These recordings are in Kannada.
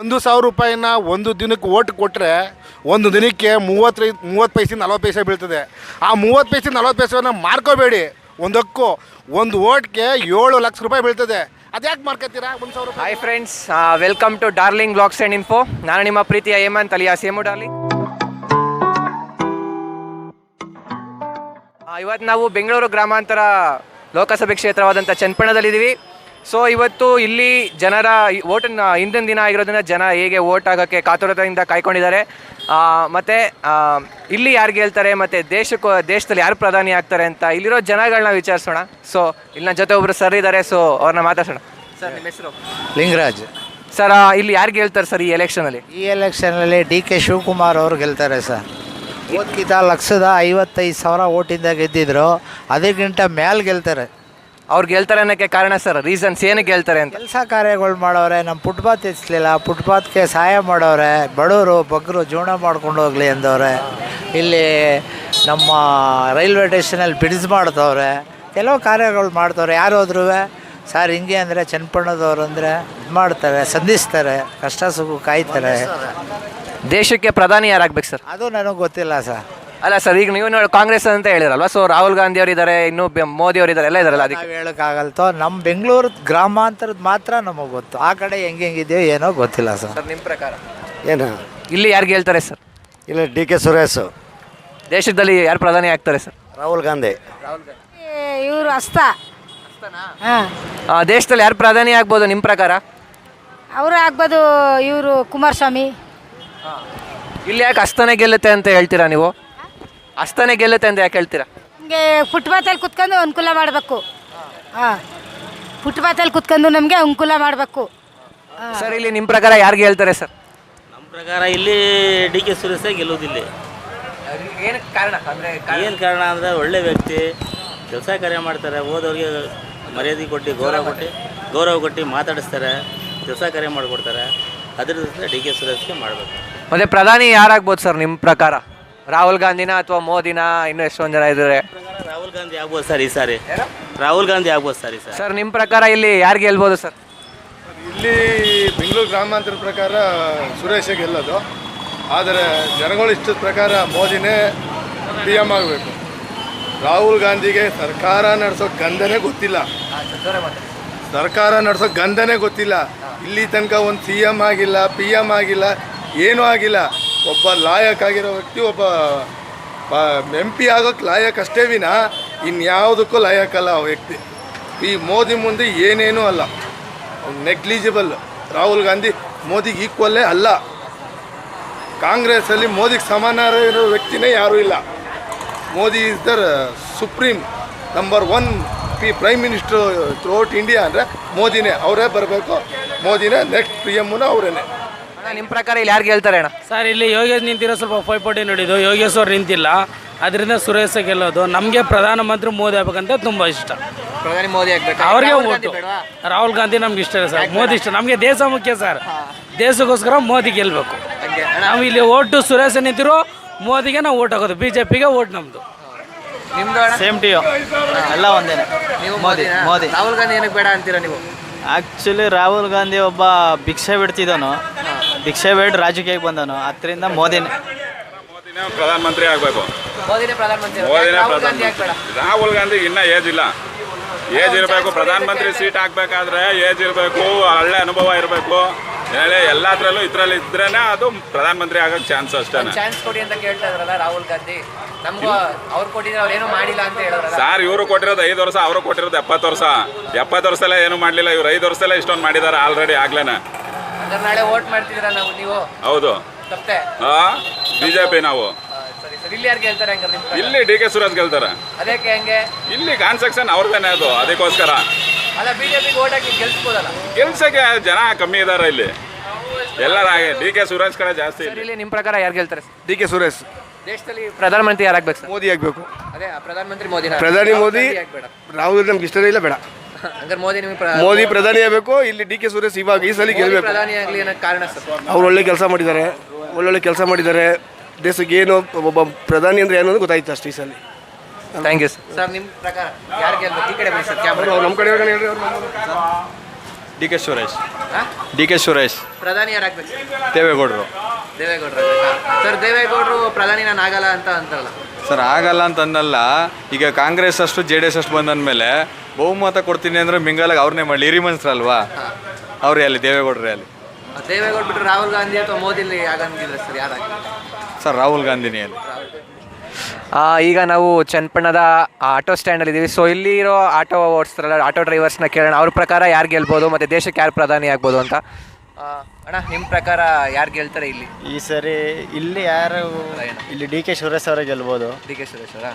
ಒಂದು ಸಾವಿರ ರೂಪಾಯಿನ ಒಂದು ದಿನಕ್ಕೆ ಓಟ್ ಕೊಟ್ಟರೆ ಒಂದು ದಿನಕ್ಕೆ ಮೂವತ್ತೈದು ಮೂವತ್ತು ಪೈಸೆ, ನಲ್ವತ್ತು ಪೈಸೆ ಬೀಳ್ತದೆ. ಆ ಮೂವತ್ತು ಪೈಸೆ, ನಲ್ವತ್ತು ಪೈಸೆನ ಮಾರ್ಕೋಬೇಡಿ. ಒಂದಕ್ಕೂ ಒಂದು ಓಟ್ಗೆ ಏಳು ಲಕ್ಷ ರೂಪಾಯಿ ಬೀಳ್ತದೆ. ಅದ್ಯಾಕೆ ಮಾರ್ಕೋತೀರಾ ಒಂದು ಸಾವಿರ hi friends welcome to darling blogs and info ನಾನು ನಿಮ್ಮ ಪ್ರೀತಿಯ ಹೇಮಂತ್ ಅಲಿಯಾ ಸೇಮು ಡಾರ್ಲಿಂಗ್ ಇವತ್ತು ನಾವು ಬೆಂಗಳೂರು ಗ್ರಾಮಾಂತರ ಲೋಕಸಭೆ ಕ್ಷೇತ್ರವಾದಂಥ ಚನ್ನಪಟ್ಟಣದಲ್ಲಿದ್ದೀವಿ. ಸೊ ಇವತ್ತು ಇಲ್ಲಿ ಜನರ ಓಟನ್ನ ಹಿಂದಿನ ದಿನ ಆಗಿರೋದ್ರಿಂದ ಜನ ಹೇಗೆ ಓಟ್ ಆಗೋಕ್ಕೆ ಕಾತುರತೆಯಿಂದ ಕಾಯ್ಕೊಂಡಿದ್ದಾರೆ. ಮತ್ತು ಇಲ್ಲಿ ಯಾರು ಗೆಲ್ತಾರೆ ಮತ್ತು ದೇಶಕ್ಕೂ ದೇಶದಲ್ಲಿ ಯಾರು ಪ್ರಧಾನಿ ಆಗ್ತಾರೆ ಅಂತ ಇಲ್ಲಿರೋ ಜನಗಳನ್ನ ವಿಚಾರಿಸೋಣ. ಸೊ ಇಲ್ಲಿ ನನ್ನ ಜೊತೆ ಒಬ್ಬರು ಸರ್ ಇದ್ದಾರೆ ಸೊ ಅವ್ರನ್ನ ಮಾತಾಡ್ಸೋಣ. ಸರ್ ನಿಮ್ಮ ಹೆಸರು? ಲಿಂಗರಾಜ್. ಸರ್ ಇಲ್ಲಿ ಯಾರು ಗೆಲ್ತಾರೆ ಸರ್ ಈ ಎಲೆಕ್ಷನಲ್ಲಿ ಈ ಎಲೆಕ್ಷನಲ್ಲಿ ಡಿ ಕೆ ಶಿವಕುಮಾರ್ ಅವರು ಗೆಲ್ತಾರೆ ಸರ್ ಓದ್ಕಿಂತ ಲಕ್ಷದ ಐವತ್ತೈದು ಸಾವಿರ ಓಟಿಂದ ಗೆದ್ದಿದ್ರು ಅದಕ್ಕಿಂತ ಮ್ಯಾಲೆ ಗೆಲ್ತಾರೆ. ಅವ್ರು ಹೇಳ್ತಾರೆ ಅನ್ನೋಕ್ಕೆ ಕಾರಣ ಸರ್ ರೀಸನ್ಸ್ ಏನಕ್ಕೆ ಹೇಳ್ತಾರೆ ಅಂತ? ಕೆಲಸ ಕಾರ್ಯಗಳು ಮಾಡೋರೆ ನಮ್ಮ ಫುಟ್ಪಾತ್ ಎತ್ಸಲಿಲ್ಲ ಫುಟ್ಪಾತ್ಗೆ ಸಹಾಯ ಮಾಡೋರೆ ಬಡವರು ಬಗ್ಗರು ಜೀವನ ಮಾಡ್ಕೊಂಡು ಹೋಗ್ಲಿ ಅಂದವ್ರೆ ಇಲ್ಲಿ ನಮ್ಮ ರೈಲ್ವೆ ಸ್ಟೇಷನಲ್ಲಿ ಬಿಡಿಸ್ ಮಾಡ್ತವ್ರೆ ಕೆಲವು ಕಾರ್ಯಗಳು ಮಾಡ್ತವ್ರೆ ಯಾರು ಹೋದ್ರೂ ಸರ್ ಹಿಂಗೆ ಅಂದರೆ ಚನ್ನಪಣ್ಣದವ್ರು ಅಂದರೆ ಇದು ಮಾಡ್ತಾರೆ ಸಂಧಿಸ್ತಾರೆ ಕಷ್ಟ ಸುಖ ಕಾಯ್ತಾರೆ. ದೇಶಕ್ಕೆ ಪ್ರಧಾನಿ ಯಾರಾಗ್ಬೇಕು ಸರ್? ಅದು ನನಗೆ ಗೊತ್ತಿಲ್ಲ ಸರ್. ಅಲ್ಲ ಸರ್ ಈಗ ನೀವು ನೋಡಿ ಕಾಂಗ್ರೆಸ್ ಅಂತ ಹೇಳಿರಲ್ವಾ ಸೊ ರಾಹುಲ್ ಗಾಂಧಿ ಅವರು ಇದ್ದಾರೆ ಇನ್ನು ಬೆ- ಮೋದಿ ಅವರು ಇದ್ದಾರೆ ಎಲ್ಲ ಇದಾರಲ್ಲ ಅದಕ್ಕೆ? ನಾವು ಹೇಳೋಕ್ಕಾಗಲ್ತೋ ನಮ್ಮ ಬೆಂಗಳೂರು ಗ್ರಾಮಾಂತರದ ಮಾತ್ರ ನಮಗೆ ಗೊತ್ತು. ಆ ಕಡೆ ಹೆಂಗೆ ಹೆಂಗಿದೆಯೋ ಏನೋ ಗೊತ್ತಿಲ್ಲ ಸರ್. ಸರ್ ನಿಮ್ಮ ಪ್ರಕಾರ? ಏನು? ಇಲ್ಲಿ ಯಾರಿಗೆ ಹೇಳ್ತಾರೆ ಸರ್? ಇಲ್ಲ ಡಿ ಕೆ ಸುರೇಶ್. ದೇಶದಲ್ಲಿ ಯಾರು ಪ್ರಧಾನಿ ಆಗ್ತಾರೆ ಸರ್? ರಾಹುಲ್ ಗಾಂಧಿ. ಇವರು ಹಸ್ತ ಹಾಂ. ಆ, ದೇಶದಲ್ಲಿ ಯಾರು ಪ್ರಧಾನಿ ಆಗ್ಬೋದು ನಿಮ್ಮ ಪ್ರಕಾರ? ಅವರು ಆಗ್ಬೋದು ಇವರು ಕುಮಾರಸ್ವಾಮಿ. ಇಲ್ಲಿ ಯಾಕೆ ಅಸ್ತನೇ ಗೆಲ್ಲುತ್ತೆ ಅಂತ ಹೇಳ್ತೀರಾ ನೀವು? ಅಸ್ತನೇ ಗೆಲ್ಲುತ್ತೆ ಅಂತ ಯಾಕೆ ಹೇಳ್ತೀರಾ? ನಮಗೆ ಫುಟ್ಪಾತಲ್ಲಿ ಕುತ್ಕೊಂಡು ಅನುಕೂಲ ಮಾಡಬೇಕು. ಹಾಂ. ಫುಟ್ಪಾತಲ್ಲಿ ಕುತ್ಕೊಂಡು ನಮಗೆ ಅನುಕೂಲ ಮಾಡಬೇಕು. ಸರ್ ಇಲ್ಲಿ ನಿಮ್ಮ ಪ್ರಕಾರ ಯಾರಿಗೆ ಹೇಳ್ತಾರೆ ಸರ್? ನಮ್ಮ ಪ್ರಕಾರ ಇಲ್ಲಿ ಡಿ ಕೆ ಸುರೇಶ ಗೆಲ್ಲೋದಿಲ್ಲ ಏನಕ್ಕೆ ಕಾರಣ? ಅಂದರೆ ಏನು ಕಾರಣ ಅಂದರೆ ಒಳ್ಳೆ ವ್ಯಕ್ತಿ ಕೆಲಸ ಕಾರ್ಯ ಮಾಡ್ತಾರೆ ಹೋದವ್ರಿಗೆ ಮರ್ಯಾದೆ ಕೊಟ್ಟು ಗೌರವ ಕೊಟ್ಟು ಗೌರವ ಕೊಟ್ಟು ಮಾತಾಡಿಸ್ತಾರೆ ಕೆಲಸ ಕಾರ್ಯ ಮಾಡಿಕೊಡ್ತಾರೆ. ಅದ್ರದ್ದು ಡಿ ಕೆ ಸುರೇಶ್ಗೆ ಮಾಡಬೇಕು. ಮತ್ತೆ ಪ್ರಧಾನಿ ಯಾರಾಗ್ಬೋದು ಸರ್ ನಿಮ್ಮ ಪ್ರಕಾರ? ರಾಹುಲ್ ಗಾಂಧಿನ ಅಥವಾ ಮೋದಿನ ಇನ್ನೂ ಎಷ್ಟೊಂದು ಜನ ಇದ್ದಾರೆ? ರಾಹುಲ್ ಗಾಂಧಿ ಆಗ್ಬೋದು ಸರ್ ಈ ಸಾರಿ. ರಾಹುಲ್ ಗಾಂಧಿ ಆಗ್ಬೋದು ಸರ್ ಈ ಸಾರಿ. ಸರ್ ನಿಮ್ಮ ಪ್ರಕಾರ ಇಲ್ಲಿ ಯಾರು ಹೇಳ್ಬೋದು ಸರ್? ಇಲ್ಲಿ ಬೆಂಗಳೂರು ಗ್ರಾಮಾಂತರ ಪ್ರಕಾರ ಸುರೇಶ ಗೆಲ್ಲೋದು. ಆದರೆ ಜನಗಳು ಇಷ್ಟದ ಪ್ರಕಾರ ಮೋದಿನೇ ಪಿ ಎಂ ಆಗಬೇಕು. ರಾಹುಲ್ ಗಾಂಧಿಗೆ ಸರ್ಕಾರ ನಡೆಸೋ ಗಂಧನೇ ಗೊತ್ತಿಲ್ಲ. ಸರ್ಕಾರ ನಡೆಸೋ ಗಂಧನೇ ಗೊತ್ತಿಲ್ಲ. ಇಲ್ಲಿ ತನಕ ಒಂದು ಸಿ ಎಂ ಆಗಿಲ್ಲ ಪಿ ಎಂ ಆಗಿಲ್ಲ ಏನೂ ಆಗಿಲ್ಲ. ಒಬ್ಬ ಲಾಯಕ್ ಆಗಿರೋ ವ್ಯಕ್ತಿ, ಒಬ್ಬ ಎಂ ಪಿ ಆಗೋಕ್ಕೆ ಲಾಯಕ್ ಅಷ್ಟೇ ವಿನ ಇನ್ಯಾವುದಕ್ಕೂ ಲಾಯಕ್ಕಲ್ಲ ಆ ವ್ಯಕ್ತಿ. ಈ ಮೋದಿ ಮುಂದೆ ಏನೇನೂ ಅಲ್ಲ. ನೆಗ್ಲಿಜಿಬಲ್ ರಾಹುಲ್ ಗಾಂಧಿ ಮೋದಿಗೆ ಈಕ್ವಲ್ಲೇ ಅಲ್ಲ. ಕಾಂಗ್ರೆಸ್ಸಲ್ಲಿ ಮೋದಿಗೆ ಸಮಾನ ಇರೋ ವ್ಯಕ್ತಿನೇ ಯಾರೂ ಇಲ್ಲ. Modi is the supreme number one P prime minister throughout India ಅಂದರೆ ಮೋದಿನೇ. ಅವರೇ ಬರಬೇಕು. ಮೋದಿನೇ ನೆಕ್ಸ್ಟ್ ಪಿ ಎಮ್ಮುನ ಅವರೇನೆ. ಅಣ್ಣ ನಿಮ್ಮ ಪ್ರಕಾರ ಇಲ್ಲಿ ಯಾರು ಹೇಳ್ತಾರೆ ಅಣ್ಣ? ಸರ್ ಇಲ್ಲಿ ಯೋಗೇಶ್ ನಿಂತಿರೋ ಸ್ವಲ್ಪ ಪೈಪೋಟಿ ನೋಡಿದ್ದು. ಯೋಗೇಶ್ ಅವ್ರು ನಿಂತಿಲ್ಲ. ಅದರಿಂದ ಸುರೇಶ ಗೆಲ್ಲೋದು. ನಮಗೆ ಪ್ರಧಾನಮಂತ್ರಿ ಮೋದಿ ಆಗ್ಬೇಕಂತ ತುಂಬ ಇಷ್ಟ. ಪ್ರಧಾನಿ ಮೋದಿ ಆಗ್ಬೇಕು? ಅವ್ರಿಗೆ ಓಟು. ರಾಹುಲ್ ಗಾಂಧಿ ನಮ್ಗೆ ಇಷ್ಟ ಸರ್. ಮೋದಿ ಇಷ್ಟ. ನಮಗೆ ದೇಶ ಮುಖ್ಯ ಸರ್. ದೇಶಕ್ಕೋಸ್ಕರ ಮೋದಿ ಗೆಲ್ಲಬೇಕು ನಾವು ಇಲ್ಲಿ ಓಟು ಸುರೇಶ ನಿಂತಿರೋ ಮೋದಿಗೆ ನಾವು ಓಟ್ ಹಾಕೋದು. ಬಿ ಜೆ ಪಿಗೆ ಓಟ್ ನಮ್ಮದು ನಿಮ್ದು ಅಣ್ಣ? ಸೇಮ್ ಟಿ ಎಲ್ಲ ಒಂದೇನೆ ನೀವು ಮೋದಿ ಮೋದಿ. ರಾಹುಲ್ ಗಾಂಧಿ ಏನಕ್ಕೆ ಬೇಡ ಅಂತೀರಾ ನೀವು? ಆ್ಯಕ್ಚುಲಿ ರಾಹುಲ್ ಗಾಂಧಿ ಒಬ್ಬ ಭಿಕ್ಷೆ ಬಿಡ್ತಿದ್ದನು. ಭಿಕ್ಷೆ ಬೇಡ ರಾಜಕೀಯಕ್ಕೆ ಬಂದನು ಅದರಿಂದ ಮೋದಿನೇ. ಮೋದಿನೇ ಪ್ರಧಾನಮಂತ್ರಿ ಆಗಬೇಕು. ಮೋದಿನೇ ಪ್ರಧಾನಮಂತ್ರಿ ಮೋದಿನೇ ರಾಹುಲ್ ಗಾಂಧಿ ಇನ್ನ ಪ್ರಧಾನಮಂತ್ರಿ ರಾಹುಲ್ ಗಾಂಧಿ ಇನ್ನೂ ಏಜ್ ಇಲ್ಲ. ಏಜ್ ಇರಬೇಕು ಪ್ರಧಾನಮಂತ್ರಿ ಸೀಟ್ ಹಾಕ್ಬೇಕಾದ್ರೆ ಏಜ್ ಇರಬೇಕು ಒಳ್ಳೆ ಅನುಭವ ಇರಬೇಕು. ಹೇಳಿ ಎಲ್ಲಾದ್ರಲ್ಲೂ ಇದ್ರಲ್ಲಿ ಇದ್ರೇನೆ ಅದು ಪ್ರಧಾನಮಂತ್ರಿ ಆಗೋಕ್ಕೆ ಚಾನ್ಸ್ ಅಷ್ಟೇ. ಚಾನ್ಸ್ ಕೊಡಿ ಅಂತ ಕೇಳ್ತಾ ಇದ್ರಲ್ಲ ರಾಹುಲ್ ಗಾಂಧಿ. ನಮ್ಗೂ ಅವ್ರು ಕೊಟ್ಟಿದ್ರೆ ಅವ್ರು ಏನೂ ಮಾಡಿಲ್ಲ ಅಂತ ಹೇಳಿದ್ರಲ್ಲ ಸಾರ್ ಇವರು ಕೊಟ್ಟಿರೋದು ಐದು ವರ್ಷ ಅವರು ಕೊಟ್ಟಿರೋದು ಎಪ್ಪತ್ತು ವರ್ಷ. ಎಪ್ಪತ್ತು ವರ್ಷದಲ್ಲೇ ಏನು ಮಾಡಲಿಲ್ಲ ಇವ್ರು ಐದು ವರ್ಷದಲ್ಲೇ ಇಷ್ಟೊಂದು ಮಾಡಿದ್ದಾರೆ ಆಲ್ರೆಡಿ ಆಗ್ಲೇನೆ. ಹಂಗಾರೆ ನಾಳೆ ವೋಟ್ ಮಾಡ್ತಿದ್ದೀರಾ ನಾವು ನೀವು? ಹೌದು. ತಪ್ಪೆ. ಬಿ ಜೆ ಪಿ ನಾವು ಸರಿ ಸರ್. ಇಲ್ಲಿ ಯಾರು ಗೆಲ್ತಾರೆ ಹಂಗಾರೆ ನಿಮ್ಮ ಪ್ರಕಾರ? ಇಲ್ಲಿ ಡಿ ಕೆ ಸುರೇಶ್ ಗೆಲ್ತಾರೆ. ಅದಕ್ಕೆ ಹೆಂಗೆ? ಇಲ್ಲಿ ಕಾನ್ಸೆಕ್ಷನ್ ಅವ್ರದ್ದೇನೆ ಅದು ಅದಕ್ಕೋಸ್ಕರ. ಅಲ್ಲ ಬಿಜೆಪಿಗೆ ವೋಟ್ ಹಾಕಿ ಗೆಲ್ಸ್ಬೋದಲ್ಲ? ಕೆಲ್ಸಕ್ಕೆ ಜನ ಕಮ್ಮಿ ಇದಾರೆ ಇಲ್ಲಿ. ಎಲ್ಲರ ಹಾಗೆ ಡಿ ಕೆ ಸುರೇಶ್ ಕಡೆ ಜಾಸ್ತಿ ಸರ್ ಇಲ್ಲಿ. ನಿಮ್ಮ ಪ್ರಕಾರ ಯಾರು ಗೆಲ್ತಾರೆ? ಸರ್? D K Suresh. ದೇಶದಲ್ಲಿ ಪ್ರಧಾನಮಂತ್ರಿ ಯಾರಾಗ್ಬೇಕು ಸರ್? ಮೋದಿ ಆಗಬೇಕು. ಅದೇ ಆ ಪ್ರಧಾನಮಂತ್ರಿ ಮೋದಿ ಪ್ರಧಾನಿ ಮೋದಿ ಬೇಡ ರಾಹುಲ್ ನಮ್ಗೆ ಇಷ್ಟನೇ ಇಲ್ಲ ಬೇಡ. ಹಂಗಾರೆ ಮೋದಿ ನಿಮಗೆ ಮೋದಿ ಪ್ರಧಾನಿ ಆಗಬೇಕು ಇಲ್ಲಿ ಡಿ ಕೆ ಸುರೇಶ್ ಇವಾಗ ಈ ಸಲ ಗೆಲ್ಬೇಕು. ಗೆಲ್ಲಬೇಕು ಪ್ರಧಾನಿ ಆಗಲಿ ಅನ್ನೋ ಕಾರಣ ಸರ್? ಅವ್ರು ಒಳ್ಳೆ ಕೆಲಸ ಮಾಡಿದ್ದಾರೆ ಒಳ್ಳೊಳ್ಳೆ ಕೆಲಸ ಮಾಡಿದ್ದಾರೆ. ದೇಶಕ್ಕೆ ಏನು ಒಬ್ಬ ಪ್ರಧಾನಿ ಅಂದ್ರೆ ಏನು ಗೊತ್ತಾಯ್ತು ಅಷ್ಟು ಈ ಸಲ. ಥ್ಯಾಂಕ್ ಯು ಸರ್ ಸರ್ ನಿಮ್ಮ ಪ್ರಕಾರ ಯಾರು ಗೆಲ್ಬೇಕು? ಈ ಕಡೆ ಬನ್ನಿ ಸರ್ ಕ್ಯಾಮ್ರಾ ನಮ್ಮ ಕಡೆ ಹೇಳ್ರಿ ಡಿ ಕೆ ಸುರೇಶ್. ಹಾ? D K Suresh. ಪ್ರಧಾನಿ ಯಾರಾಗಬೇಕು ದೇವೇಗೌಡರು. ದೇವೇಗೌಡರು ಸರ್ ದೇವೇಗೌಡರು ಪ್ರಧಾನಿ ನಾನು ಆಗಲ್ಲ ಅಂತ ಅಂತಾರಲ್ಲ ಸರ್ ಆಗಲ್ಲ ಅಂತ ಅನ್ನಲ್ಲ. ಈಗ ಕಾಂಗ್ರೆಸ್ ಅಷ್ಟು ಜೆ ಡಿ ಎಸ್ ಅಷ್ಟು ಬಂದಂದಮೇಲೆ ಬಹುಮತ ಕೊಡ್ತೀನಿ ಅಂದರೆ ಮಿಂಗಾಲಾಗಿ ಅವ್ರನ್ನೇ ಮಾಡಲಿ. ಹಿರಿಮನ್ಸ್ರಲ್ವಾ ಅವರೇ ಅಲ್ಲಿ ದೇವೇಗೌಡರೇ ಅಲ್ಲಿ. ದೇವೇಗೌಡ ಬಿಟ್ಟು ರಾಹುಲ್ ಗಾಂಧಿ ಅಥವಾ ಮೋದಿ ಸರ್ ಯಾರು ಸರ್ ರಾಹುಲ್ ಗಾಂಧಿನೇ ಅಲ್ಲಿ. ಈಗ ನಾವು ಚನ್ನಪಣ್ಣದ ಆಟೋ ಸ್ಟ್ಯಾಂಡಲ್ಲಿ ಇದ್ದೀವಿ ಸೊ ಇಲ್ಲಿ ಇರೋ ಆಟೋ ಓಡಿಸ್ತಾರಲ್ಲ ಆಟೋ ಡ್ರೈವರ್ಸ್ನ ಕೇಳೋಣ. ಅವ್ರ ಪ್ರಕಾರ ಯಾರು ಗೆಲ್ಬೋದು? ಮತ್ತು ದೇಶಕ್ಕೆ ಯಾರು ಪ್ರಧಾನಿ ಆಗ್ಬೋದು ಅಂತ. ಅಣ್ಣ ನಿಮ್ಮ ಪ್ರಕಾರ ಯಾರು ಗೆಲ್ತಾರೆ ಇಲ್ಲಿ? ಈ ಸರಿ ಇಲ್ಲಿ ಯಾರು ಇಲ್ಲಿ ಡಿ ಕೆ ಸುರೇಶ್ ಅವರೇ ಗೆಲ್ಬೋದು. ಡಿ ಕೆ ಸುರೇಶ್ ಅವರ?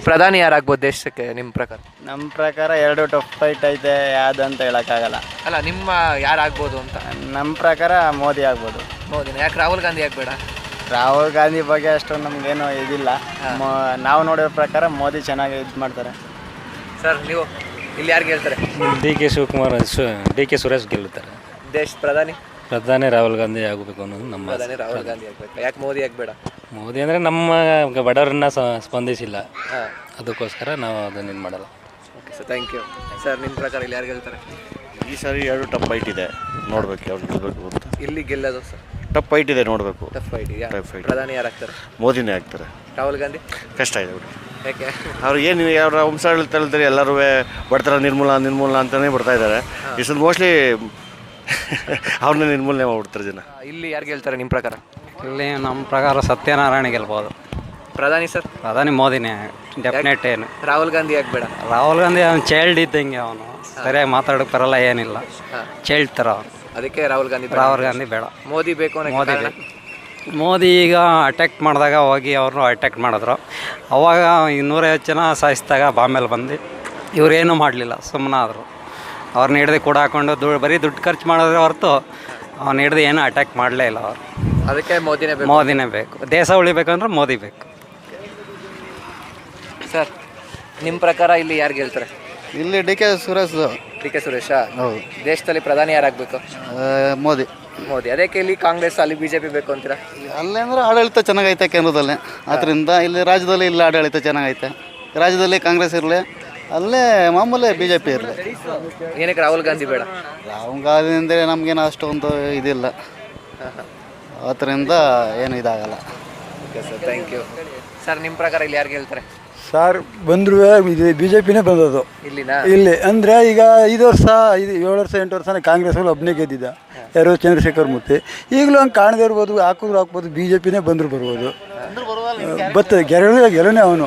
ಪ್ರಧಾನಿ ಯಾರಾಗ್ಬೋದು ದೇಶಕ್ಕೆ ನಿಮ್ಮ ಪ್ರಕಾರ? ನಮ್ಮ ಪ್ರಕಾರ ಎರಡು ಟಫ್ ಫೈಟ್ ಐತೆ ಯಾವ್ದು ಅಂತ ಹೇಳೋಕ್ಕಾಗಲ್ಲ. ಅಲ್ಲ ನಿಮ್ಮ ಯಾರಾಗ್ಬೋದು ಅಂತ? ನಮ್ಮ ಪ್ರಕಾರ ಮೋದಿ ಆಗ್ಬೋದು. ಮೋದಿ ಯಾಕೆ ರಾಹುಲ್ ಗಾಂಧಿ ಆಗ್ಬೇಡ? ರಾಹುಲ್ ಗಾಂಧಿ ಬಗ್ಗೆ ಅಷ್ಟು ನಮ್ಗೇನು ಇದಿಲ್ಲ. ಮೊ- ನಾವು ನೋಡಿರೋ ಪ್ರಕಾರ ಮೋದಿ ಚೆನ್ನಾಗಿ ಇದು ಮಾಡ್ತಾರೆ. ಸರ್ ನೀವು ಇಲ್ಲಿ ಯಾರು ಗೆಲ್ತಾರೆ? D K Shivakumar D K Suresh ಗೆಲ್ಲುತ್ತಾರೆ. ದೇಶ ಪ್ರಧಾನಿ? ಪ್ರಧಾನಿ ರಾಹುಲ್ ಗಾಂಧಿ ಆಗಬೇಕು ಅನ್ನೋದು ನಮ್ಮ ಆಸೆ. ಪ್ರಧಾನಿ ರಾಹುಲ್ ಗಾಂಧಿ ಆಗಬೇಕು. ಯಾಕೆ ಮೋದಿ ಆಗಬೇಡ? ಮೋದಿ ಅಂದರೆ ನಮ್ಮ ಬಡವರನ್ನ ಸ- ಸ್ಪಂದಿಸಿಲ್ಲ. ಹಾಂ. ಅದಕ್ಕೋಸ್ಕರ ನಾವು ಅದನ್ನ ಇದು ಮಾಡಲ್ಲ. Okay sir thank you sir ನಿಮ್ಮ ಪ್ರಕಾರ ಇಲ್ಲಿ ಯಾರು ಗೆಲ್ತಾರೆ? ಈ ಸಾರಿ ಎರಡು ಟಫ್ ಫೈಟ್ ಇದೆ. ನೋಡ್ಬೇಕು ಯಾವ್ದು ಗೆಲ್ಲಬೇಕು ಅಂತ. ಇಲ್ಲಿ ಗೆಲ್ಲೋದು ಸರ್ ಟಫ್ ಫೈಟ್ ಇದೆ ನೋಡಬೇಕು. ಟಫ್ ಫೈಟ್ ಇದೆಯಾ? Tough fight. ಪ್ರಧಾನಿ ಯಾರಾಗ್ತಾರೆ ಮೋದಿನೇ ಆಗ್ತಾರೆ. ರಾಹುಲ್ ಗಾಂಧಿ? ಕಷ್ಟ ಇದೆ ಬಿಡಿ. ಯಾಕೆ? ಅವ್ರು ಏನು ಅವರ ವಂಶಗಳು ತಳ್ತಾರೆ ಎಲ್ಲರೂ ಬಡತನ ನಿರ್ಮೂಲ ನಿರ್ಮೂಲ ಅಂತಲೇ ಬರ್ತಾ ಇದ್ದಾರೆ ಇಸ್ ಮೋಸ್ಟ್ಲಿ ಅವ್ರನ್ನ ನಿರ್ಮೂಲನೆ ಮಾಡ್ಬಿಡ್ತಾರೆ ಜನ. ಇಲ್ಲಿ ಯಾರು ಗೆಲ್ತಾರೆ ನಿಮ್ಮ ಪ್ರಕಾರ? ಇಲ್ಲಿ ನಮ್ಮ ಪ್ರಕಾರ ಸತ್ಯನಾರಾಯಣ ಗೆಲ್ಬೋದು. ಪ್ರಧಾನಿ ಸರ್? ಪ್ರಧಾನಿ ಮೋದಿನೇ ಡೆಫಿನೆಟ್ ಏನು. ರಾಹುಲ್ ಗಾಂಧಿ ಆಗ್ಬೇಡ. ರಾಹುಲ್ ಗಾಂಧಿ ಅವ್ನು ಚೈಲ್ಡ್ ಇದ್ದಂಗೆ ಅವನು. ಸರಿಯಾಗಿ ಮಾತಾಡೋಕೆ ಬರಲ್ಲ ಏನಿಲ್ಲ. ಚೈಲ್ಡ್ ಥರ ಅವನು. ಅದಕ್ಕೆ ರಾಹುಲ್ ಗಾಂಧಿ ಬೇಡ. ರಾಹುಲ್ ಗಾಂಧಿ ಬೇಡ. ಮೋದಿ ಬೇಕು ಅನ್ನೋ ಮೋದಿ ಕಾರಣ? ಮೋದಿ ಈಗ ಅಟ್ಯಾಕ್ ಮಾಡಿದಾಗ ಹೋಗಿ ಅವ್ರನ್ನೂ ಅಟ್ಯಾಕ್ ಮಾಡಿದ್ರು. ಅವಾಗ ಇನ್ನೂರೈವತ್ತು ಜನ ಸಾಯಿಸಿದಾಗ ಬಾಂಬೆಲ್ ಬಂದು ಇವರೇನು ಮಾಡಲಿಲ್ಲ ಸುಮ್ಮನಾದರು ಅವ್ರನ್ನ ಹಿಡ್ದು ಕೂಡ ಹಾಕೊಂಡು ದುಡ್ಡು ಬರೀ ದುಡ್ಡು ಖರ್ಚು ಮಾಡಿದ್ರೆ ಹೊರತು ಅವ್ನ ಹಿಡ್ದು ಏನೂ ಅಟ್ಯಾಕ್ ಮಾಡಲೇ ಇಲ್ಲ ಅವರು. ಅದಕ್ಕೆ ಮೋದಿನೇ ಬೇಕು. ಮೋದಿನೇ ಬೇಕು. ದೇಶ ಉಳಿಬೇಕಂದ್ರೆ ಮೋದಿ ಬೇಕು. ಸರ್ ನಿಮ್ಮ ಪ್ರಕಾರ ಇಲ್ಲಿ ಯಾರು ಗೆಲ್ತಾರೆ? ಇಲ್ಲಿ D K Suresh D K Suresh? ಹೌದು. ದೇಶದಲ್ಲಿ ಪ್ರಧಾನಿ ಯಾರಾಗಬೇಕು? ಮೋದಿ. ಮೋದಿ. ಅದಕ್ಕೆ ಇಲ್ಲಿ ಕಾಂಗ್ರೆಸ್ ಅಲ್ಲಿ ಬಿಜೆಪಿ ಬೇಕು ಅಂತೀರಾ? ಅಲ್ಲೇ ಅಂದ್ರೆ ಆಡಳಿತ ಚೆನ್ನಾಗೈತೆ ಕೇಂದ್ರದಲ್ಲಿ. ಅದರಿಂದ ಇಲ್ಲಿ ರಾಜ್ಯದಲ್ಲಿ ಇಲ್ಲಿ ಆಡಳಿತ ಚೆನ್ನಾಗೈತೆ. ರಾಜ್ಯದಲ್ಲಿ ಕಾಂಗ್ರೆಸ್ ಇರಲಿ. ಅಲ್ಲೇ ಮಾಮೂಲಿ ಬಿ ಜೆ ಪಿ ಇರಲಿ ಏನಕ್ಕೆ ರಾಹುಲ್ ಗಾಂಧಿ ಬೇಡ? ರಾಹುಲ್ ಗಾಂಧಿ ಅಂದರೆ ನಮಗೇನು ಅಷ್ಟೊಂದು ಇದಿಲ್ಲ. ಅದರಿಂದ ಏನು ಇದಾಗಲ್ಲ. Okay sir thank you sir ನಿಮ್ಮ ಪ್ರಕಾರ ಇಲ್ಲಿ ಯಾರು ಹೇಳ್ತಾರೆ? ಸರ್ ಬಂದರೂ ಇದು ಬಿ ಜೆ ಪಿನೇ ಬಂದದ್ದು. ಇಲ್ಲಿನಾ? ಇಲ್ಲಿ. ಅಂದರೆ ಈಗ ಐದು ವರ್ಷ ಐದು ಏಳು ವರ್ಷ ಎಂಟು ವರ್ಷ ಕಾಂಗ್ರೆಸ್ ಒಬ್ಬನೇ ಗೆದ್ದಿದ್ದ. ಯಾರು ಚಂದ್ರಶೇಖರ್ ಮೂರ್ತಿ. ಈಗಲೂ ಹಂಗೆ ಕಾಣದೇ ಇರ್ಬೋದು ಹಾಕಿದ್ರು ಹಾಕ್ಬೋದು ಬಿ ಜೆ ಪಿನೇ ಬಂದರು ಬರ್ಬೋದು. ಬರ್ತದೆ. ಗೆರೆ ಗೆಲುವೇ ಅವನು.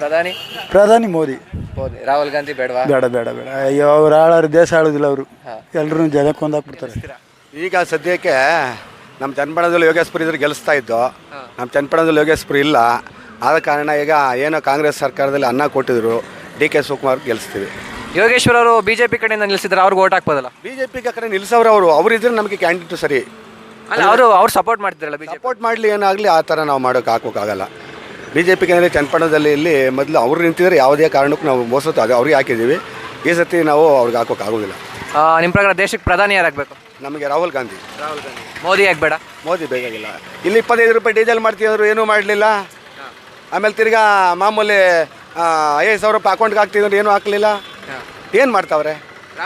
ಪ್ರಧಾನಿ? ಪ್ರಧಾನಿ ಮೋದಿ. ಮೋದಿ. ರಾಹುಲ್ ಗಾಂಧಿ ಬೇಡವಾ? ಬೇಡ ಬೇಡ ಬೇಡ. ಅಯ್ಯೋ ಅವ್ರು ಆಳೋರು ದೇಶ ಆಳೋದಿಲ್ಲ ಅವರು. ಎಲ್ಲರೂ ಜನಕ್ಕೆ ಒಂದಾಕ್ಬಿಡ್ತಾರೆ ಈಗ ಸದ್ಯಕ್ಕೆ ನಮ್ಮ ಚನ್ನಪಣದಲ್ಲಿ ಯೋಗೇಶ್ವರಿ ಇದ್ರೆ ಗೆಲ್ಲಿಸ್ತಾ ಇದ್ದು ನಮ್ಮ ಚನ್ನಪಣದಲ್ಲಿ ಯೋಗೇಶ್ವರಿ ಇಲ್ಲ. ಆದ ಕಾರಣ ಈಗ ಏನೋ ಕಾಂಗ್ರೆಸ್ ಸರ್ಕಾರದಲ್ಲಿ ಅನ್ನ ಕೊಟ್ಟಿದ್ರು. ಡಿ ಕೆ ಶಿವಕುಮಾರ್ ಗೆಲ್ಲಿಸ್ತೀವಿ. ಯೋಗೇಶ್ವರ ಅವರು ಬಿಜೆಪಿ ಕಡೆಯಿಂದ ನಿಲ್ಲಿಸಿದ್ರೆ ಅವ್ರಿಗೆ ಓಟ್ ಹಾಕ್ಬೋದಲ್ಲ? ಬಿ ಜೆ ಪಿ ಕಡೆ ನಿಲ್ಲಿಸೋರು ಅವರು. ಅವ್ರು ಇದ್ರೆ ನಮಗೆ ಕ್ಯಾಂಡಿಡೇಟ್ ಸರಿ. ಅಲ್ಲ ಅವರು ಅವ್ರು ಸಪೋರ್ಟ್ ಮಾಡ್ತಿದ್ರಲ್ಲ ಬಿಜೆಪಿ? ಸಪೋರ್ಟ್ ಮಾಡಲಿ ಏನಾಗಲಿ ಆ ಥರ ನಾವು ಮಾಡೋಕೆ ಹಾಕೋಕ್ಕಾಗಲ್ಲ. ಬಿ ಜೆ ಪಿಗೆ ಅಂದರೆ ಚನ್ನಪಟ್ಟಣದಲ್ಲಿ ಇಲ್ಲಿ ಮೊದಲು ಅವ್ರು ನಿಂತಿದ್ರೆ ಯಾವುದೇ ಕಾರಣಕ್ಕೂ ನಾವು ಮೋಸತ್ತು ಅದು ಅವ್ರಿಗೆ ಹಾಕಿದ್ದೀವಿ. ಈ ಸತಿ ನಾವು ಅವ್ರಿಗೆ ಹಾಕೋಕ್ಕಾಗೋದಿಲ್ಲ ನಿಮ್ಮ ಪ್ರಕಾರ ದೇಶಕ್ಕೆ ಪ್ರಧಾನಿ ಯಾರಾಗಬೇಕು? ನಮಗೆ ರಾಹುಲ್ ಗಾಂಧಿ. ರಾಹುಲ್ ಗಾಂಧಿ. ಮೋದಿ ಆಗಬೇಡ? ಮೋದಿ ಬೇಕಾಗಿಲ್ಲ ಇಲ್ಲಿ ಇಪ್ಪತ್ತೈದು ರೂಪಾಯಿ ಡೀಸೆಲ್ ಮಾಡ್ತಿದ್ರು ಏನೂ ಮಾಡಲಿಲ್ಲ. ಆಮೇಲೆ ತಿರ್ಗಾ ಮಾಮೂಲಿ ಐದು ಸಾವಿರ ರೂಪಾಯಿ ಅಕೌಂಟ್ಗೆ ಹಾಕ್ತಿದ್ರು ಏನೂ ಹಾಕಲಿಲ್ಲ. ಏನು ಮಾಡ್ತಾವ್ರೆ?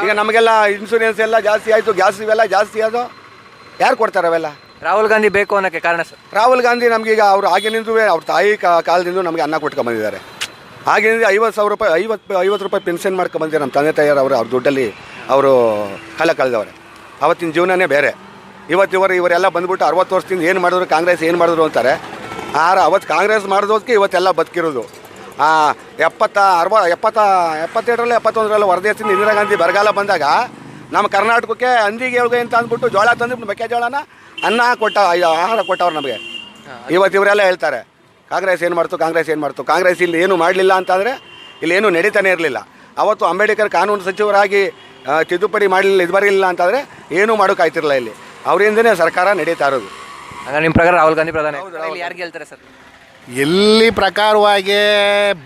ಈಗ ನಮಗೆಲ್ಲ ಇನ್ಸೂರೆನ್ಸ್ ಎಲ್ಲ ಜಾಸ್ತಿ ಆಯಿತು ಗ್ಯಾಸ್ ಇವೆಲ್ಲ ಜಾಸ್ತಿ ಅದು ಯಾರು ಕೊಡ್ತಾರೆ ಅವೆಲ್ಲ? ರಾಹುಲ್ ಗಾಂಧಿ ಬೇಕು ಅನ್ನೋಕ್ಕೆ ಕಾರಣ ಸರ್? ರಾಹುಲ್ ಗಾಂಧಿ ನಮಗೀಗ ಅವ್ರು ಆಗಿನಿಂದ ಅವ್ರ ತಾಯಿ ಕಾಲದಿಂದ ನಮಗೆ ಅನ್ನ ಕೊಟ್ಕೊಂಬಂದಿದ್ದಾರೆ ಆಗಿನಿಂದ ಐವತ್ತು ಸಾವಿರ ರೂಪಾಯಿ ಐವತ್ತು ಐವತ್ತು ರೂಪಾಯಿ ಪೆನ್ಷನ್ ಮಾಡ್ಕೊಂಬಂದಿದ್ದಾರೆ ನಮ್ಮ ತಂದೆ ತಾಯಿಯವರು ಅವರು ದುಡ್ಡಲ್ಲಿ ಅವರು ಕಾಲ ಕಳೆದವ್ರೆ. ಅವತ್ತಿನ ಜೀವನನೇ ಬೇರೆ. ಇವತ್ತು ಇವರು ಇವರೆಲ್ಲ ಬಂದ್ಬಿಟ್ಟು ಅರವತ್ತು ವರ್ಷದಿಂದ ಏನು ಮಾಡಿದ್ರು ಕಾಂಗ್ರೆಸ್ ಏನು ಮಾಡಿದ್ರು ಅಂತಾರೆ. ಆರ ಅವತ್ತು ಕಾಂಗ್ರೆಸ್ ಮಾಡಿದೋದಕ್ಕೆ ಇವತ್ತೆಲ್ಲ ಬದುಕಿರೋದು. ಆ, ಎಪ್ಪತ್ತ ಅರವ ಎಪ್ಪತ್ತ ಎಪ್ಪತ್ತೆರಡರಲ್ಲಿ ಎಪ್ಪತ್ತೊಂದರಲ್ಲಿ ಹೊರದೇಶದಿಂದ ಇಂದಿರಾ ಗಾಂಧಿ ಬರಗಾಲ ಬಂದಾಗ ನಮ್ಮ ಕರ್ನಾಟಕಕ್ಕೆ ಹಂದಿಗೆ ಹೋಗಿ ಅಂತ ಅಂದ್ಬಿಟ್ಟು ಜೋಳ ತಂದ್ಬಿಟ್ಟು ಮೆಕ್ಕೆಜೋಳನ ಅನ್ನ ಕೊಟ್ಟ ಆಹಾರ ಕೊಟ್ಟವ್ರು ನಮಗೆ. ಇವತ್ತು ಇವರೆಲ್ಲ ಹೇಳ್ತಾರೆ ಕಾಂಗ್ರೆಸ್ ಏನು ಮಾಡ್ತು ಕಾಂಗ್ರೆಸ್ ಏನು ಮಾಡ್ತು ಕಾಂಗ್ರೆಸ್ ಇಲ್ಲಿ ಏನು ಮಾಡಲಿಲ್ಲ ಅಂತಂದರೆ ಇಲ್ಲಿ ಏನು ನಡೀತಾನೆ ಇರಲಿಲ್ಲ. ಅವತ್ತು ಅಂಬೇಡ್ಕರ್ ಕಾನೂನು ಸಚಿವರಾಗಿ ತಿದ್ದುಪಡಿ ಮಾಡಲಿಲ್ಲ ಇದು ಬರಲಿಲ್ಲ ಅಂತಂದರೆ ಏನೂ ಮಾಡೋಕ್ಕಾಯ್ತಿರಲಿಲ್ಲ ಇಲ್ಲಿ. ಅವರಿಂದನೇ ಸರ್ಕಾರ ನಡೀತಾ ಇರೋದು. ನಿಮ್ಮ ಪ್ರಕಾರ ರಾಹುಲ್ ಗಾಂಧಿ ಪ್ರಧಾನಿ? ಇಲ್ಲಿ ಯಾರು ಗೆಲ್ತಾರೆ ಸರ್? ಎಲ್ಲಿ ಪ್ರಕಾರವಾಗಿ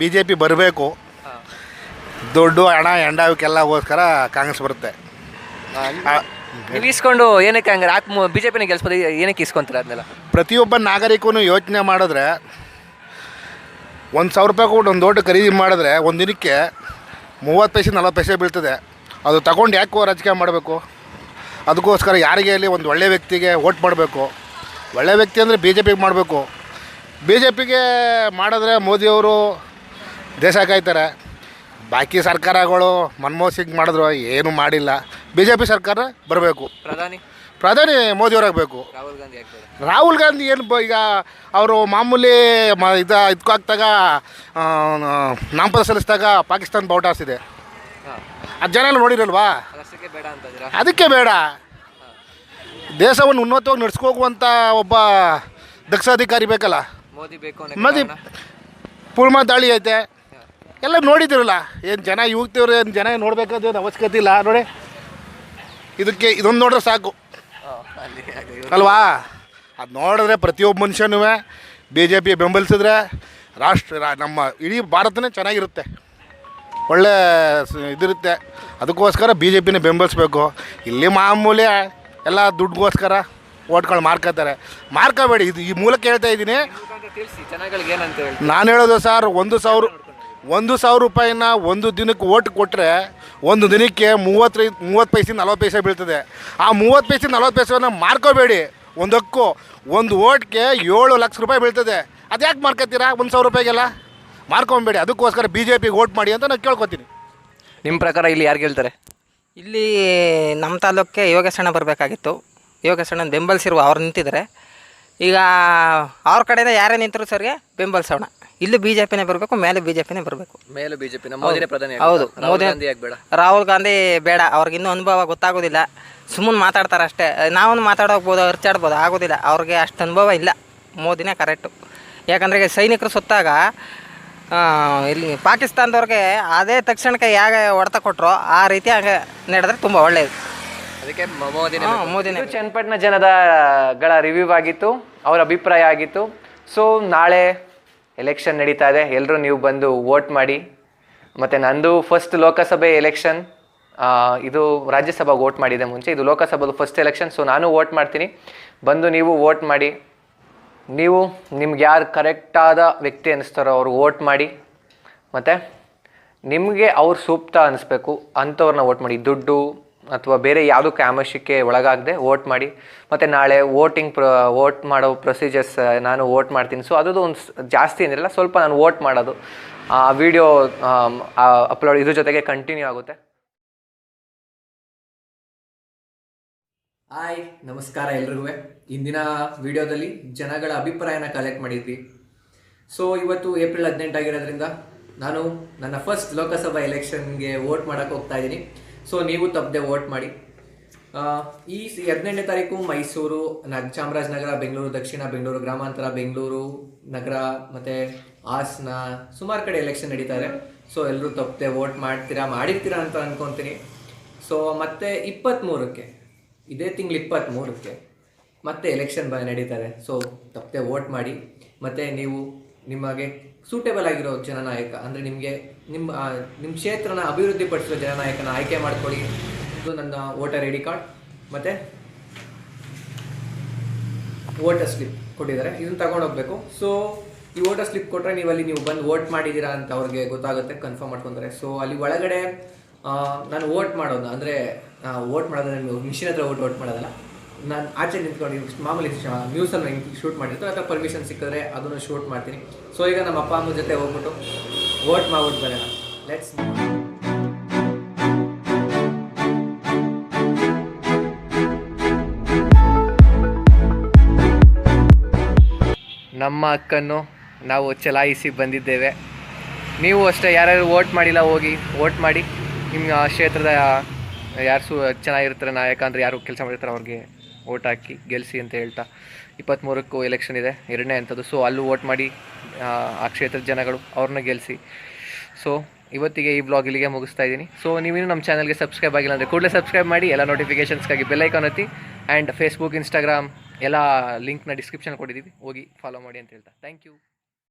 ಬಿ ಜೆ ಪಿ ಬರಬೇಕು ದುಡ್ಡು ಹಣ ಹೆಂಡಾವಕ್ಕೆಲ್ಲಗೋಸ್ಕರ ಕಾಂಗ್ರೆಸ್ ಬರುತ್ತೆ. ನೀವು ಇಸ್ಕೊಂಡು ಏನಕ್ಕೆ ಹಂಗಾರೆ ಯಾಕೆ ಬಿಜೆಪಿನ ಗೆಲ್ಸ್ಬೋದು? ಏನಕ್ಕೆ ಇಸ್ಕೊಂತಾರೆ ಅದನ್ನೆಲ್ಲ? ಪ್ರತಿಯೊಬ್ಬ ನಾಗರಿಕನು ಯೋಚನೆ ಮಾಡಿದ್ರೆ ಒಂದು ಸಾವಿರ ರೂಪಾಯಿ ಕೊಟ್ಟು ಒಂದು ದೊಡ್ಡ ಖರೀದಿ ಮಾಡಿದ್ರೆ ಒಂದು ದಿನಕ್ಕೆ ಮೂವತ್ತು ಪೈಸೆ, ನಲ್ವತ್ತು ಪೈಸೆ ಬೀಳ್ತದೆ. ಅದು ತಗೊಂಡು ಯಾಕೆ ರಾಜಕೀಯ ಮಾಡಬೇಕು? ಅದಕ್ಕೋಸ್ಕರ ಯಾರಿಗೆ ಅಲ್ಲಿ ಒಂದು ಒಳ್ಳೆಯ ವ್ಯಕ್ತಿಗೆ ವೋಟ್ ಮಾಡಬೇಕು. ಒಳ್ಳೆಯ ವ್ಯಕ್ತಿ ಅಂದರೆ ಬಿ ಜೆ ಪಿಗೆ ಮಾಡಬೇಕು. ಬಿ ಜೆ ಪಿಗೆ ಮಾಡಿದ್ರೆ ಮೋದಿಯವರು ದೇಶ ಕಾಯ್ತಾರೆ. ಬಾಕಿ ಸರ್ಕಾರಗಳು ಮನಮೋಹನ್ ಸಿಂಗ್ ಮಾಡಿದ್ರು, ಏನು ಮಾಡಿಲ್ಲ. ಬಿ ಜೆ ಪಿ ಸರ್ಕಾರ ಬರಬೇಕು. ಪ್ರಧಾನಿ? ಪ್ರಧಾನಿ ಮೋದಿಯವರಾಗಬೇಕು. ರಾಹುಲ್ ಗಾಂಧಿ ಆಗ್ತಾರೆ. ರಾಹುಲ್ ಗಾಂಧಿ ಏನು ಬ ಈಗ ಅವರು ಮಾಮೂಲಿ ಮ ಇದು ಇದಕ್ಕೂ ಹಾಕ್ದಾಗ ನಾಮಪದ ಸಲ್ಲಿಸಿದಾಗ ಪಾಕಿಸ್ತಾನ ಬೌಟಾಸಿದೆ ಅದು ಜನ ನೋಡಿರಲ್ವಾ? ಅದಷ್ಟಕ್ಕೆ ಬೇಡ ಅಂತಂದಿರಾ ಅದಕ್ಕೆ ಬೇಡ. ದೇಶವನ್ನು ಉನ್ನತವಾಗಿ ನಡೆಸ್ಕೋಗುವಂಥ ಒಬ್ಬ ದಕ್ಷ ಅಧಿಕಾರಿ ಬೇಕಲ್ಲ? ಮೋದಿ ಬೇಕು ಮೋದಿ ಪುಲ್ಮಾ ದಾಳಿ ಐತೆ. ಎಲ್ಲ ನೋಡಿದಿರಲ್ಲ ಏನು ಜನ ಯುವತಿಯವ್ರು ಏನು ಜನ ನೋಡ್ಬೇಕಾದ್ರೆ ಏನು ಅವಶ್ಯಕತೆ ಇಲ್ಲ ನೋಡಿ. ಇದಕ್ಕೆ ಇದೊಂದು ನೋಡಿದ್ರೆ ಸಾಕು. ಅಲ್ವಾ? ಅದು ನೋಡಿದ್ರೆ ಪ್ರತಿಯೊಬ್ಬ ಮನುಷ್ಯನೂ ಬಿ ಜೆ ಪಿ ಬೆಂಬಲಿಸಿದ್ರೆ ರಾಷ್ಟ್ರ ನಮ್ಮ ಇಡೀ ಭಾರತನೇ ಚೆನ್ನಾಗಿರುತ್ತೆ. ಒಳ್ಳೆ ಇದಿರುತ್ತೆ. ಅದಕ್ಕೋಸ್ಕರ ಬಿ ಜೆ ಪಿನೇ ಬೆಂಬಲಿಸ್ಬೇಕು. ಇಲ್ಲಿ ಮಾಮೂಲಿ ಎಲ್ಲ ದುಡ್ಡುಗೋಸ್ಕರ ಓಟ್ಗಳು ಮಾರ್ಕೋತಾರೆ ಮಾರ್ಕೋಬೇಡಿ ಇದು ಈ ಮೂಲಕ ಹೇಳ್ತಾ ಇದ್ದೀನಿ. ನಾನು ಹೇಳೋದು ಸರ್ ಒಂದು ಸಾವಿರ ಒಂದು ಸಾವಿರ ರೂಪಾಯಿನ ಒಂದು ದಿನಕ್ಕೆ ಓಟ್ ಕೊಟ್ಟರೆ ಒಂದು ದಿನಕ್ಕೆ ಮೂವತ್ತೈದು ಮೂವತ್ತು ಪೈಸೆ ನಲ್ವತ್ತು ಪೈಸೆ ಬೀಳ್ತದೆ. ಆ ಮೂವತ್ತು ಪೈಸೆ ನಲ್ವತ್ತು ಪೈಸೆನ ಮಾರ್ಕೋಬೇಡಿ. ಒಂದಕ್ಕೂ ಒಂದು ಓಟ್ಗೆ ಏಳು ಲಕ್ಷ ರೂಪಾಯಿ ಬೀಳ್ತದೆ. ಅದು ಯಾಕೆ ಮಾರ್ಕೋತೀರಾ ಒಂದು ಸಾವಿರ ರೂಪಾಯಿಗೆಲ್ಲ? ಮಾರ್ಕೊಂಬೇಡಿ. ಅದಕ್ಕೋಸ್ಕರ ಬಿ ಜೆ ಪಿಗೆ ಓಟ್ ಮಾಡಿ ಅಂತ ನಾನು ಕೇಳ್ಕೊತೀನಿ. ನಿಮ್ಮ ಪ್ರಕಾರ ಇಲ್ಲಿ ಯಾರು ಗೆಲ್ತಾರೆ? ಇಲ್ಲಿ ನಮ್ಮ ತಾಲೂಕಿಗೆ ಯೋಗೇಶಣ್ಣ ಬರಬೇಕಾಗಿತ್ತು. ಯೋಗೇಶಣ್ಣನ ಬೆಂಬಲಿಸಿರುವ ಅವ್ರು ನಿಂತಿದ್ದಾರೆ. ಈಗ ಅವ್ರ ಕಡೆಯಿಂದ ಯಾರೇ ನಿಂತರು ಸರ್ಗೆ ಬೆಂಬಲಿಸೋಣ. ಇಲ್ಲಿ ಬಿಜೆಪಿನೇ ಜೆ ಪಿನೇ ಬರಬೇಕು ಮೇಲೆ ಬಿಜೆಪಿನೇ ಜೆ ಪಿನೇ ಬರಬೇಕು. ಮೇಲೂ ಬಿಜೆಪಿ ಮೋದಿನೇ ಪ್ರಧಾನಿ ಹೌದು. ರಾಹುಲ್ ಮೋದಿ ಗಾಂಧಿ ಆಗ್ಬೇಡ. ರಾಹುಲ್ ಗಾಂಧಿ ಬೇಡ. ಅವ್ರಿಗೆ ಇನ್ನೂ ಅನುಭವ ಗೊತ್ತಾಗೋದಿಲ್ಲ. ಸುಮ್ಮನೆ ಮಾತಾಡ್ತಾರೆ ಅಷ್ಟೇ. ನಾವು ಮಾತಾಡೋಗ್ಬೋದು ಅರ್ಚಾಡ್ಬೋದು ಆಗೋದಿಲ್ಲ. ಅವ್ರಿಗೆ ಅಷ್ಟು ಅನುಭವ ಇಲ್ಲ. ಮೋದಿನೇ ಕರೆಕ್ಟು. ಯಾಕಂದರೆ ಈಗ ಸೈನಿಕರು ಸುತ್ತಾಗ ಆ, ಇಲ್ಲಿ ಪಾಕಿಸ್ತಾನದವ್ರಿಗೆ ಅದೇ ತಕ್ಷಣಕ್ಕೆ ಹೇಗೆ ಹೊಡೆತ ಕೊಟ್ಟರು ಆ ರೀತಿ ಹಾಗೆ ನಡೆದ್ರೆ ತುಂಬ ಒಳ್ಳೆಯದು ಅದಕ್ಕೆ ಮೋದಿ ಮೋದಿನೇ ಇದು ಚನ್ನಪಟ್ಟಣ ಜನದ ಗಳ ರಿವ್ಯೂ ಆಗಿತ್ತು. ಅವರ ಅಭಿಪ್ರಾಯ ಆಗಿತ್ತು. ಸೊ ನಾಳೆ ಎಲೆಕ್ಷನ್ ನಡೀತಾ ಇದೆ. ಎಲ್ಲರೂ ನೀವು ಬಂದು ವೋಟ್ ಮಾಡಿ. ಮತ್ತು ನಂದು ಫಸ್ಟ್ ಲೋಕಸಭೆ ಎಲೆಕ್ಷನ್ ಇದು ರಾಜ್ಯಸಭಾ ವೋಟ್ ಮಾಡಿದೆ ಮುಂಚೆ. ಇದು ಲೋಕಸಭಾದ ಫಸ್ಟ್ ಎಲೆಕ್ಷನ್ ಸೊ ನಾನು ವೋಟ್ ಮಾಡ್ತೀನಿ. ಬಂದು ನೀವು ವೋಟ್ ಮಾಡಿ. ನೀವು ನಿಮ್ಗೆ ಯಾರು ಕರೆಕ್ಟಾದ ವ್ಯಕ್ತಿ ಅನ್ನಿಸ್ತಾರೋ ಅವ್ರು ವೋಟ್ ಮಾಡಿ. ಮತ್ತು ನಿಮಗೆ ಅವ್ರು ಸೂಕ್ತ ಅನ್ನಿಸ್ಬೇಕು, ಅಂಥವ್ರನ್ನ ವೋಟ್ ಮಾಡಿ. ದುಡ್ಡು ಅಥವಾ ಬೇರೆ ಯಾವುದಕ್ಕೆ ಆಮಿಷಕ್ಕೆ ಒಳಗಾಗದೆ ವೋಟ್ ಮಾಡಿ, ಮತ್ತು ನಾಳೆ ವೋಟಿಂಗ್ ಪ್ರ, ವೋಟ್ ಮಾಡೋ ಪ್ರೊಸೀಜರ್ಸ್ ನಾನು ವೋಟ್ ಮಾಡ್ತೀನಿ. ಸೊ ಅದು ಒಂದು ಜಾಸ್ತಿ ಏನಿಲ್ಲ ಸ್ವಲ್ಪ ನಾನು ವೋಟ್ ಮಾಡೋದು. ಆ ವಿಡಿಯೋ ಅಪ್ಲೋಡ್ ಇದ್ರ ಜೊತೆಗೆ ಕಂಟಿನ್ಯೂ ಆಗುತ್ತೆ. ಹಾಯ್ ನಮಸ್ಕಾರ ಎಲ್ರಿಗೂ. ಇಂದಿನ ವಿಡಿಯೋದಲ್ಲಿ ಜನಗಳ ಅಭಿಪ್ರಾಯನ ಕಲೆಕ್ಟ್ ಮಾಡಿದ್ವಿ. ಸೊ ಇವತ್ತು ಏಪ್ರಿಲ್ ಹದಿನೆಂಟು ಆಗಿರೋದ್ರಿಂದ ನಾನು ನನ್ನ ಫಸ್ಟ್ ಲೋಕಸಭಾ ಎಲೆಕ್ಷನ್ಗೆ ವೋಟ್ ಮಾಡೋಕ್ಕೆ ಹೋಗ್ತಾ ಇದ್ದೀನಿ. ಸೊ ನೀವು ತಪ್ಪದೆ ವೋಟ್ ಮಾಡಿ. ಈ ಹದಿನೆಂಟನೇ ತಾರೀಕು ಮೈಸೂರು, ನ, ಚಾಮರಾಜನಗರ, ಬೆಂಗಳೂರು, ದಕ್ಷಿಣ ಬೆಂಗಳೂರು, ಗ್ರಾಮಾಂತರ, ಬೆಂಗಳೂರು, ನಗರ, ಮತ್ತು ಹಾಸನ, ಸುಮಾರು ಕಡೆ ಎಲೆಕ್ಷನ್ ನಡೀತಾರೆ ಸೊ ಎಲ್ಲರೂ ತಪ್ಪದೆ ವೋಟ್ ಮಾಡ್ತೀರಾ, ಮಾಡಿರ್ತೀರಾ ಅಂತ ಅನ್ಕೊತೀನಿ. ಸೊ ಮತ್ತೆ ಇಪ್ಪತ್ತ್ಮೂರಕ್ಕೆ ಇದೇ ತಿಂಗಳು ಇಪ್ಪತ್ತ್ಮೂರಕ್ಕೆ ಮತ್ತೆ ಎಲೆಕ್ಷನ್ ಬ ನಡೀತಾರೆ ಸೊ ತಪ್ಪದೆ ವೋಟ್ ಮಾಡಿ. ಮತ್ತು ನೀವು ನಿಮಗೆ ಸೂಟೇಬಲ್ ಆಗಿರೋ ಜನನಾಯಕ, ಅಂದರೆ ನಿಮಗೆ ನಿಮ್ಮ ನಿಮ್ಮ ಕ್ಷೇತ್ರನ ಅಭಿವೃದ್ಧಿಪಡಿಸೋ ಜನನಾಯಕನ ಆಯ್ಕೆ ಮಾಡ್ಕೊಳ್ಳಿ. ಇದು ನನ್ನ ವೋಟರ್ ಐ ಡಿ ಕಾರ್ಡ್. ಮತ್ತು ವೋಟರ್ ಸ್ಲಿಪ್ ಕೊಟ್ಟಿದ್ದಾರೆ. ಇದನ್ನು ತಗೊಂಡು ಹೋಗಬೇಕು ಸೊ ಈ ವೋಟರ್ ಸ್ಲಿಪ್ ಕೊಟ್ಟರೆ ನೀವು ಅಲ್ಲಿ ನೀವು ಬಂದು ವೋಟ್ ಮಾಡಿದ್ದೀರಾ ಅಂತ ಅವ್ರಿಗೆ ಗೊತ್ತಾಗುತ್ತೆ ಕನ್ಫರ್ಮ್ ಮಾಡ್ಕೊತಾರೆ. ಸೊ ಅಲ್ಲಿ ಒಳಗಡೆ ನಾನು ವೋಟ್ ಮಾಡೋದು ಅಂದರೆ ವೋಟ್ ಮಾಡೋದ್ರೆ ನೀವು ಮಿಷಿನ್ ಹತ್ರ ವೋಟ್ ವೋಟ್ ಮಾಡೋದಲ್ಲ ನಾನು ಆಚೆ ನಿಂತ್ಕೊಂಡು ಮಾಮೂಲಿ ನ್ಯೂಸಲ್ಲಿ ಶೂಟ್ ಮಾಡಿರ್ತಾರೆ ಅಥವಾ ಪರ್ಮಿಷನ್ ಸಿಕ್ಕಿದ್ರೆ ಅದನ್ನು ಶೂಟ್ ಮಾಡ್ತೀನಿ. ಸೊ ಈಗ ನಮ್ಮ ಅಪ್ಪ ಅಮ್ಮನ ಜೊತೆ ಹೋಗ್ಬಿಟ್ಟು ವೋಟ್ ಮಾಡ್ಬಿಟ್ಟು ಬರೋಣ. ಲೆಟ್ಸ್ ನಮ್ಮ ಹಕ್ಕನ್ನು ನಾವು ಚಲಾಯಿಸಿ ಬಂದಿದ್ದೇವೆ. ನೀವು ಅಷ್ಟೇ ಯಾರ್ಯಾರು ವೋಟ್ ಮಾಡಿಲ್ಲ ಹೋಗಿ ವೋಟ್ ಮಾಡಿ. ನಿಮ್ಮ ಕ್ಷೇತ್ರದ ಯಾರು ಸು ಚೆನ್ನಾಗಿರ್ತಾರೆ, ನಾಯಕ ಅಂದರೆ ಯಾರು ಕೆಲಸ ಮಾಡಿರ್ತಾರೆ ಅವ್ರಿಗೆ ವೋಟ್ ಹಾಕಿ ಗೆಲ್ಲಿಸಿ ಅಂತ ಹೇಳ್ತಾ ಇಪ್ಪತ್ತ್ಮೂರಕ್ಕೂ ಎಲೆಕ್ಷನ್ ಇದೆ ಎರಡನೇ ಅಂಥದ್ದು ಸೊ ಅಲ್ಲೂ ವೋಟ್ ಮಾಡಿ ಆ, ಕ್ಷೇತ್ರದ ಜನಗಳು ಅವ್ರನ್ನ ಗೆಲ್ಲಿಸಿ ಸೊ ಇವತ್ತಿಗೆ ಈ ಬ್ಲಾಗ್ ಇಲ್ಲಿಗೆ ಮುಗಿಸ್ತಾ ಇದ್ದೀನಿ. ಸೊ ನೀವೇನು ನಮ್ಮ ಚಾನಲ್ಗೆ ಸಬ್ಸ್ಕ್ರೈಬ್ ಆಗಿಲ್ಲ ಅಂದರೆ ಕೂಡಲೇ ಸಬ್ಸ್ಕ್ರೈಬ್ ಮಾಡಿ ಎಲ್ಲ ನೋಟಿಫಿಕೇಷನ್ಸ್ಗಾಗಿ ಬೆಲ್ಲೈಕಾನ್ ಒತ್ತಿ ಆ್ಯಂಡ್ ಫೇಸ್ಬುಕ್ ಇನ್ಸ್ಟಾಗ್ರಾಮ್ ಎಲ್ಲ ಲಿಂಕ್ನ ಡಿಸ್ಕ್ರಿಪ್ಷನ್ ಕೊಟ್ಟಿದ್ದೀವಿ. ಹೋಗಿ ಫಾಲೋ ಮಾಡಿ ಅಂತ ಹೇಳ್ತಾ. Thank you